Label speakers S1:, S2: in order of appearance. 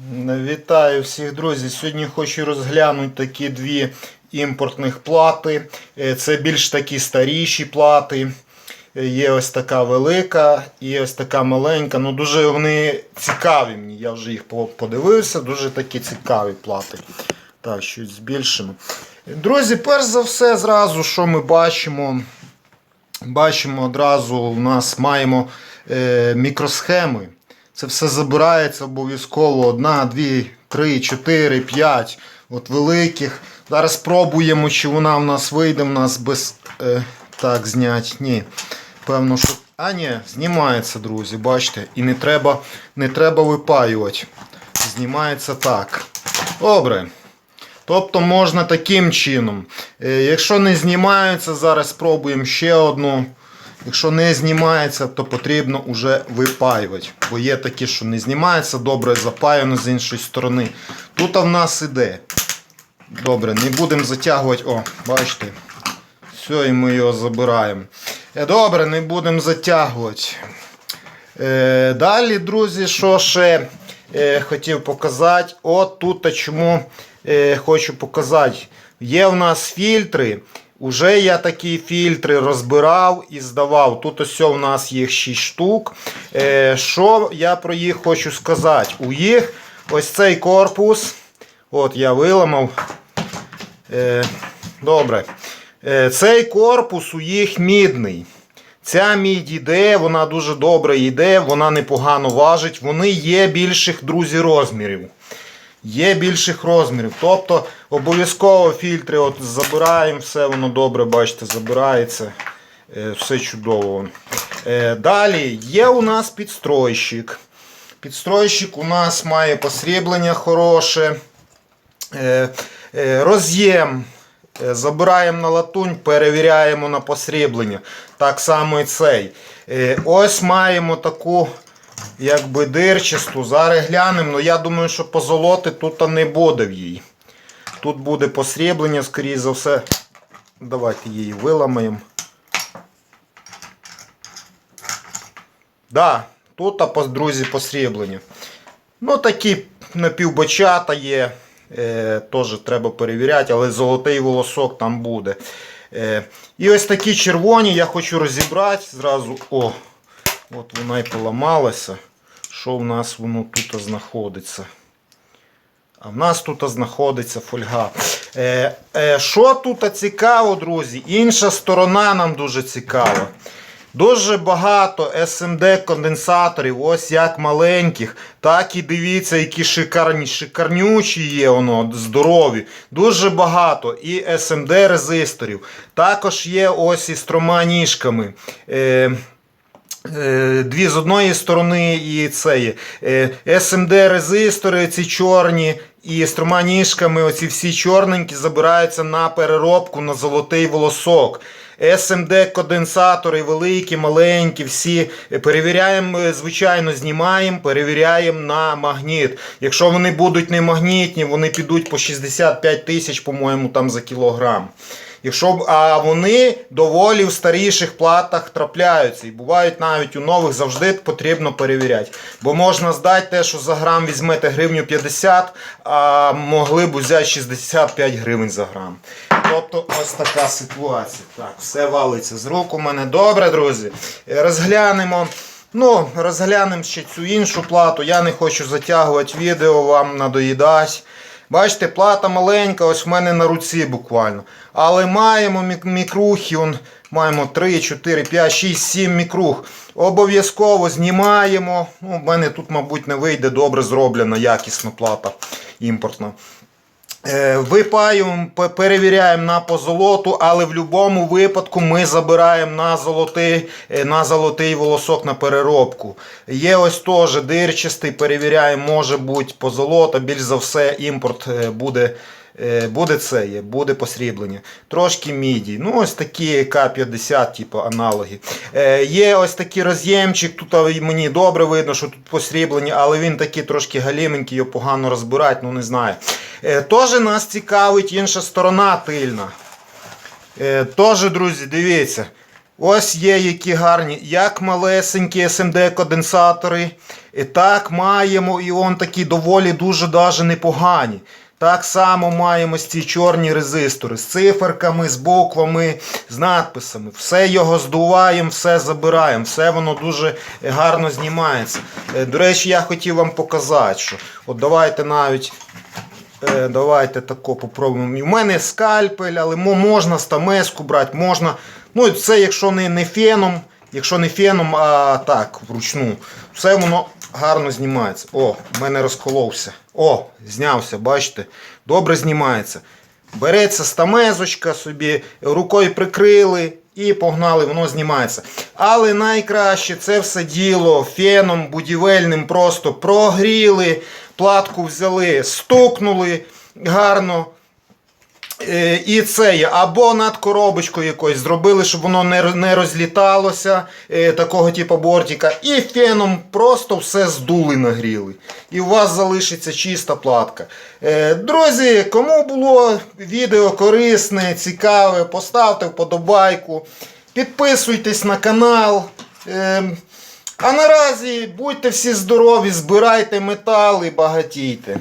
S1: Вітаю всіх друзі. Сьогодні хочу розглянути такі дві імпортних плати. Е, Це більш такі старіші плати. Е, Є ось така велика і ось така маленька. Ну дуже вони цікаві мені. Я вже їх подивився. Дуже такі цікаві плати. Так, щось збільшимо. Друзі, перш за все, зразу, що ми бачимо. Бачимо одразу, у нас маємо е, мікросхеми. Це все забирається обов'язково. Одна, дві, три, чотири, п'ять. От великих. Зараз спробуємо, чи вона в нас вийде в нас без. Е, так, знять. Ні. Певно, що. А, ні, знімається, друзі, бачите. І не треба, не треба випаювати. Знімається так. Добре. Тобто можна таким чином. Е, Якщо не знімається, зараз спробуємо ще одну. Якщо не знімається, то потрібно вже випаювати. Бо є такі, що не знімається, добре запаяно з іншої сторони. Тут в нас іде. Добре, не будемо затягувати. О, бачите. Все, і ми його забираємо. Е, Добре, не будемо затягувати. Е, далі, друзі, що ще е, хотів показати. От тут чому е, хочу показати. Є в нас фільтри. Уже я такі фільтри розбирав і здавав. Тут ось у нас їх 6 штук. Е, що я про їх хочу сказати? У їх ось цей корпус. От я виламав. Е, добре. Е, цей корпус у їх мідний. Ця мідь йде, вона дуже добре йде, вона непогано важить. Вони є більших, друзі, розмірів. Є більших розмірів. Тобто обов'язково фільтри от забираємо, все воно добре, бачите, забирається. Е, Все чудово. Е, Далі є у нас підстройщик. Підстройщик у нас має посріблення хороше. Е, Роз'єм. Забираємо на латунь, перевіряємо на посріблення. Так само і цей. Ось маємо таку якби дирчасту. Зараз глянемо. Ну, я думаю, що позолоти тут не буде в їй. Тут буде посріблення, скоріше за все. Давайте її виламаємо. Да, тут, друзі, посріблення. Ну, такі напівбочата є. Е, теж треба перевіряти, але золотий волосок там буде. Е, і ось такі червоні я хочу розібрати зразу. О, от вона і поламалася. Що в нас воно тут знаходиться? А в нас тут знаходиться фольга. Е, е, що тут цікаво, друзі? Інша сторона нам дуже цікава. Дуже багато SMD конденсаторів, ось як маленьких, так і дивіться, які шикарні, шикарнючі є воно, здорові. Дуже багато. І SMD резисторів. Також є ось із трьома ніжками. Е, Дві з одної сторони і це є. Е, SMD резистори, ці чорні, і з трьома ніжками, оці всі чорненькі забираються на переробку на золотий волосок. SMD конденсатори великі, маленькі, всі Е, перевіряємо, е, звичайно, знімаємо, перевіряємо на магніт. Якщо вони будуть не магнітні, вони підуть по 65 тисяч, по-моєму, там за кілограм. Якщо а вони доволі в старіших платах трапляються і бувають навіть у нових завжди потрібно перевіряти. Бо можна здати те, що за грам візьмете гривню 50, а могли б взяти 65 гривень за грам. Тобто ось така ситуація. Так, все валиться з рук у мене. Добре, друзі. Розглянемо. Ну, розглянемо ще цю іншу плату. Я не хочу затягувати відео, вам надоїдать. Бачите, плата маленька, ось в мене на руці буквально. Але маємо мік- мікрухи, он, маємо 3, 4, 5, 6, 7 мікрух. Обов'язково знімаємо. Ну, в мене тут, мабуть, не вийде добре зроблена, якісна плата імпортна. Е, Випаюємо, пе- перевіряємо на позолоту, але в будь-якому випадку ми забираємо на золотий, е, на золотий волосок на переробку. Є ось теж дирчастий, перевіряємо, може бути позолота, більш за все імпорт е, буде. Е, Буде це є, буде посріблення. Трошки міді. Ну, ось такі К-50, типу аналоги. Е, є ось такий роз'ємчик. Тут мені добре видно, що тут посріблення, але він такий трошки галіменький, його погано розбирати, ну не знаю. Е, Теж нас цікавить інша сторона тильна. Теж, друзі, дивіться. Ось є які гарні, як малесенькі SMD-конденсатори. І так маємо і он такі доволі дуже даже непогані. Так само маємо ці чорні резистори з циферками, з буквами, з надписами. Все його здуваємо, все забираємо, все воно дуже гарно знімається. Е, До речі, я хотів вам показати, що от давайте навіть Е, давайте тако попробуємо. У мене скальпель, але можна стамеску брати, можна. Ну, це якщо не, не феном, якщо не феном, а так, вручну. Все воно гарно знімається. О, в мене розколовся. О, знявся, бачите? Добре знімається. Береться стамезочка собі, рукою прикрили і погнали, воно знімається. Але найкраще це все діло феном будівельним просто прогріли, платку взяли, стукнули гарно. Е, І це є або над коробочкою якоюсь зробили, щоб воно не, розліталося, е, такого типу бортика, і феном просто все здули нагріли. І у вас залишиться чиста платка. Е, Друзі, кому було відео корисне, цікаве, поставте вподобайку, підписуйтесь на канал. А наразі будьте всі здорові, збирайте метал і багатійте.